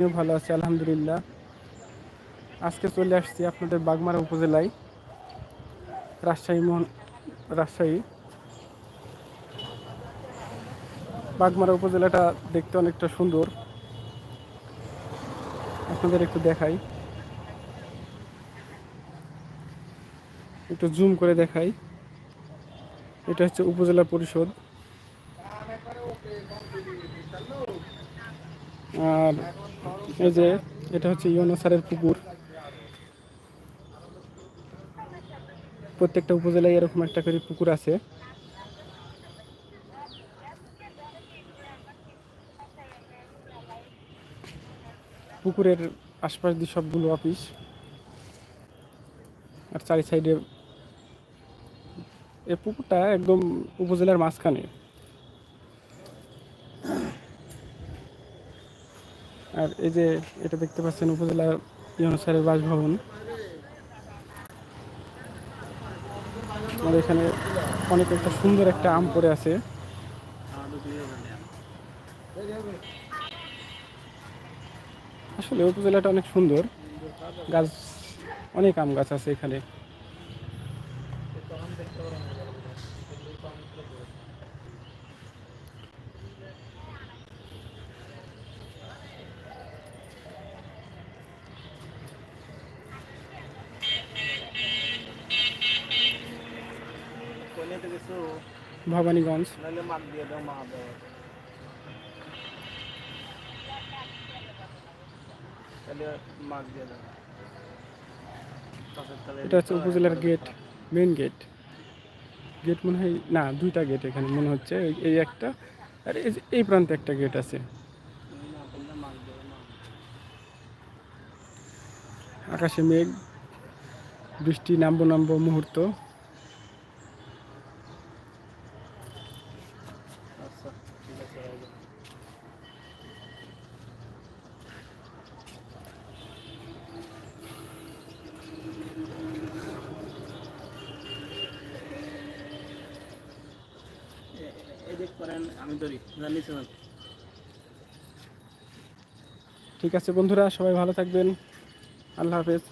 আমিও ভালো আছি, আলহামদুলিল্লাহ। আজকে চলে আসছি আপনাদের বাগমারা উপজেলায়, রাজশাহী মোহন, রাজশাহী। বাগমারা উপজেলাটা দেখতে অনেকটা সুন্দর। আপনাদের একটু দেখাই। একটু জুম করে দেখাই। এটা হচ্ছে উপজেলা পরিষদ। আর এই যে, এটা হচ্ছে ইউনো স্যারের পুকুর। প্রত্যেকটা উপজেলায় এরকম একটা করে পুকুর আছে। পুকুরের আশপাশ দিয়ে সবগুলো অফিস আর চারি সাইডে এ পুকুরটা একদম উপজেলার মাঝখানে। আর এই যে এটা দেখতে পাচ্ছেন উপজেলা ইউনুসারের বাসভবন। আমাদের এখানে অনেক একটা সুন্দর একটা আম পড়ে আছে। আসলে উপজেলাটা অনেক সুন্দর। গাছ, অনেক আম গাছ আছে এখানে। তলায় এটা হচ্ছে উপজেলার গেট মেন গেট গেট মনে হয় না দুইটা গেট এখানে মনে হচ্ছে। এই- একটা আর এই প্রান্তে একটা গেট আছে। আকাশে মেঘ বৃষ্টি নামবো নামবো মুহূর্ত। ঠিক আছে বন্ধুরা সবাই ভালো থাকবেন। আল্লাহ হাফেজ।